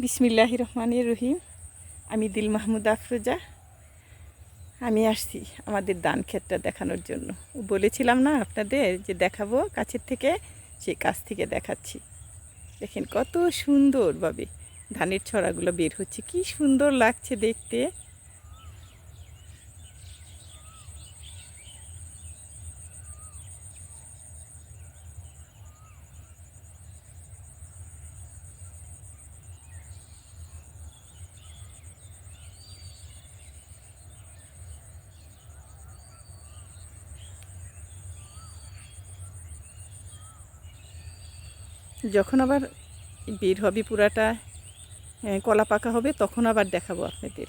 বিসমিল্লাহ রহমান রহিম। আমি দিল মাহমুদ আফরোজা। আমি আসছি আমাদের দান ক্ষেতটা দেখানোর জন্য। বলেছিলাম না আপনাদের যে দেখাবো কাছের থেকে, সেই কাছ থেকে দেখাচ্ছি। দেখেন কত সুন্দরভাবে ধানের ছড়াগুলো বের হচ্ছে। কি সুন্দর লাগছে দেখতে। যখন আবার বের হবে পুরাটা কলা পাকা হবে, তখন আবার দেখাবো আপনাদের।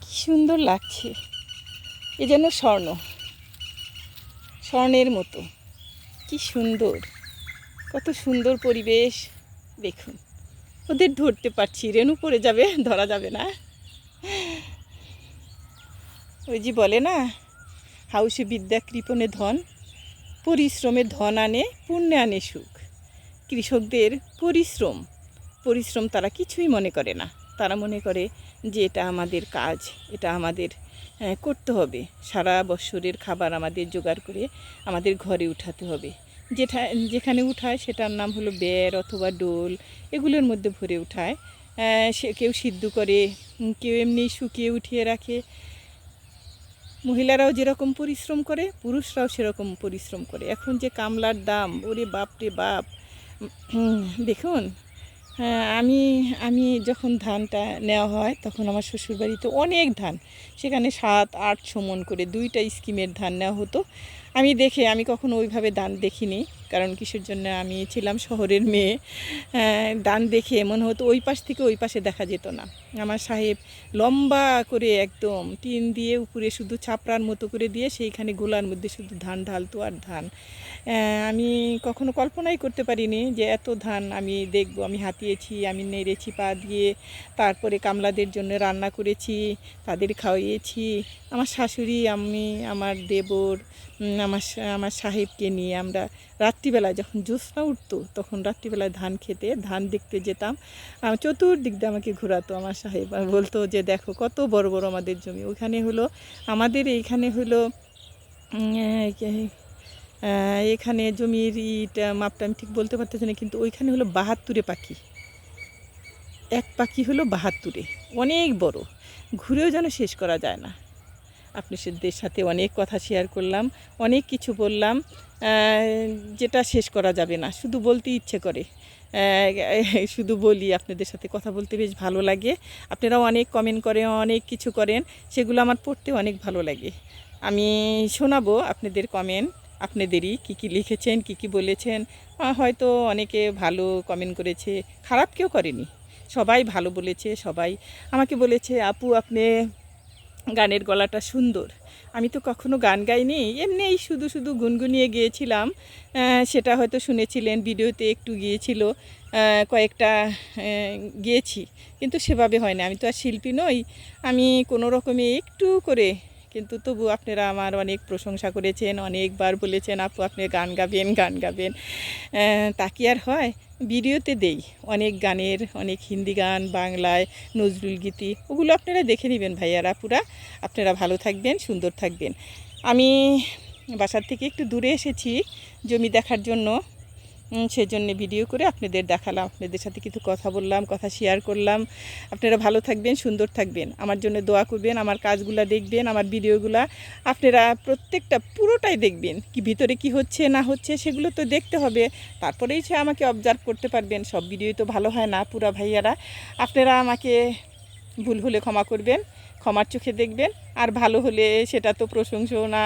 কি সুন্দর লাগছে। এ যেন স্বর্ণ। স্বর্ণের মতো। কি সুন্দর। কত সুন্দর পরিবেশ। দেখুন, ওদের ধরতে পারছি, রেণু পড়ে যাবে, ধরা যাবে না। ওই যে বলে না, হাউসে বিদ্যা কৃপণে ধন, পরিশ্রমে ধন আনে, পুণ্যে আনে সুখ। কৃষকদের পরিশ্রম পরিশ্রম তারা কিছুই মনে করে না। তারা মনে করে যে এটা আমাদের কাজ, এটা আমাদের করতে হবে। সারা বৎসরের খাবার আমাদের জোগাড় করে আমাদের ঘরে উঠাতে হবে। যেটা, যেখানে উঠায় সেটার নাম হলো বের অথবা ডোল, এগুলোর মধ্যে ভরে উঠায়। সে কেউ সিদ্ধ করে কেউ এমনি শুকিয়ে উঠিয়ে রাখে। মহিলারাও যেরকম পরিশ্রম করে, পুরুষরাও সেরকম পরিশ্রম করে। এখন যে কামলার দাম, ওরে বাপ রে বাপ। দেখুন হ্যাঁ আমি আমি যখন ধানটা নেওয়া হয়, তখন আমার শ্বশুরবাড়িতে অনেক ধান। সেখানে সাত, আট সমন করে দুইটা স্কিমের ধান নেওয়া হতো। আমি দেখে, আমি কখনো ওইভাবে দান দেখিনি। কারণ কিসের জন্য আমি ছিলাম শহরের মেয়ে। দান দেখে মনে হতো ওই পাশ থেকে ওই পাশে দেখা যেত না। আমার সাহেব লম্বা করে একদম টিন দিয়ে উপরে শুধু ছাপড়ার মতো করে দিয়ে সেইখানে গোলার মধ্যে শুধু ধান ঢালতো আর ধান। আমি কখনো কল্পনাই করতে পারিনি যে এত ধান আমি দেখব, আমি হাতিয়েছি, আমি নেড়েছি, পা দিয়ে তারপরে কামলাদের জন্য রান্না করেছি, তাদের খাওয়িয়েছি আমার শাশুড়ি, আমি, আমার দেবর আমার আমার সাহেবকে নিয়ে আমরা রাত্রিবেলায় যখন জ্যোৎস্না উঠতো, তখন রাত্রিবেলায় ধান খেতে, ধান দেখতে যেতাম। চতুর্দিক দিয়ে আমাকে ঘোরাতো আমার সাহেব বলতো যে, দেখো কত বড় বড় আমাদের জমি। ওখানে হলো, আমাদের এইখানে হলো এখানে জমির ইটা মাপটা আমি ঠিক বলতে পারতেছি না, কিন্তু ওইখানে হলো বাহাত্তরে পাখি। এক পাখি হলো বাহাত্তরে। অনেক বড়। ঘুরেও যেন শেষ করা যায় না। আপনাদের সাথে অনেক কথা শেয়ার করলাম, অনেক কিছু বললাম যেটা শেষ করা যাবে না, শুধু বলতে ইচ্ছে করে। শুধু বলি, আপনাদের সাথে কথা বলতে বেশ ভালো লাগে। আপনারাও অনেক কমেন্ট করেন, অনেক কিছু করেন, সেগুলো আমার পড়তে অনেক ভালো লাগে। আমি শোনাবো আপনাদের কমেন্ট আপনাদেরই কী কী লিখেছেন, কী কী বলেছেন। হয়তো অনেকে ভালো কমেন্ট করেছে, খারাপ কেউ করেনি। সবাই ভালো বলেছে, সবাই আমাকে বলেছে, আপু, আপনি গানের গলাটা সুন্দর। আমি তো কখনো গান গাইনি, এমনিই শুধু শুধু গুনগুনিয়ে গিয়েছিলাম। সেটা হয়তো শুনেছিলেন, ভিডিওতে একটু গিয়েছিল কয়েকটা গিয়েছি। কিন্তু সেভাবে হয় না, আমি তো আর শিল্পী নই। আমি কোনো রকমে একটু করে কিন্তু তবু আপনারা আমার অনেক প্রশংসা করেছেন, অনেকবার বলেছেন, আপু, আপনি গান গাবেন গান গাবেন। তা কি আর হয়? ভিডিওতে দেই, অনেক গানের, অনেক হিন্দি গান, বাংলায়, নজরুল গীতি, ওগুলো আপনারা দেখে নেবেন ভাইয়ারা পুরা। আপনারা ভালো থাকবেন, সুন্দর থাকবেন। আমি বাসার থেকে একটু দূরে এসেছি, জমি দেখার জন্য। সেজন্য ভিডিও করে আপনাদের দেখালাম। আপনাদের সাথে কিছু কথা বললাম, কথা শেয়ার করলাম। আপনারা ভালো থাকবেন, সুন্দর থাকবেন। আমার জন্য দোয়া করবেন, আমার কাজগুলা দেখবেন, আমার ভিডিওগুলা আপনারা প্রত্যেকটা পুরোটাই দেখবেন। কি ভিতরে কি হচ্ছে, না হচ্ছে, সেগুলো তো দেখতে হবে। তারপরেই সে আমাকে অবজার্ভ করতে পারবেন। সব ভিডিওই তো ভালো হয় না, পুরা ভাইয়ারা। আপনারা আমাকে ভুল হলে ক্ষমা করবেন, ক্ষমার চোখে দেখবেন। আর ভালো হলে সেটা তো প্রশংসনা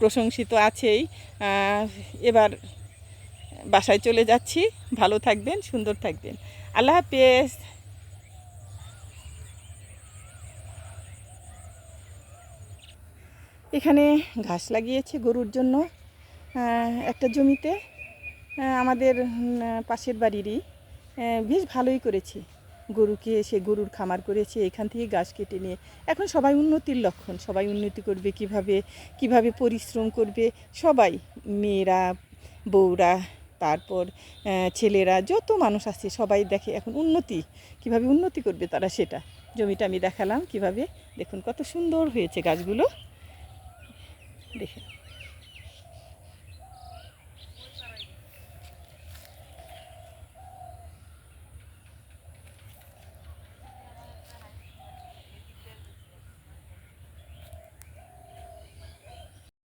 প্রশংসিত আছেই। এবার বাসায় চলে যাচ্ছি। ভালো থাকবেন, সুন্দর থাকবেন। আল্লাহ হাফেজ। এখানে ঘাস লাগিয়েছে গরুর জন্য। একটা জমিতে। আমাদের পাশের বাড়িরই। বেশ ভালোই করেছে। গরুকে সে গরুর খামার করেছে, এখান থেকে গাছ কেটে নিয়ে। এখন সবাই উন্নতির লক্ষণ। সবাই উন্নতি করবে কীভাবে কীভাবে পরিশ্রম করবে। সবাই, মেয়েরা, বউরা তারপর ছেলেরা যত মানুষ আছে সবাই দেখে এখন উন্নতি, কীভাবে উন্নতি করবে তারা সেটা। জমিটা আমি দেখালাম কীভাবে। দেখুন কত সুন্দর হয়েছে গাছগুলো। দেখে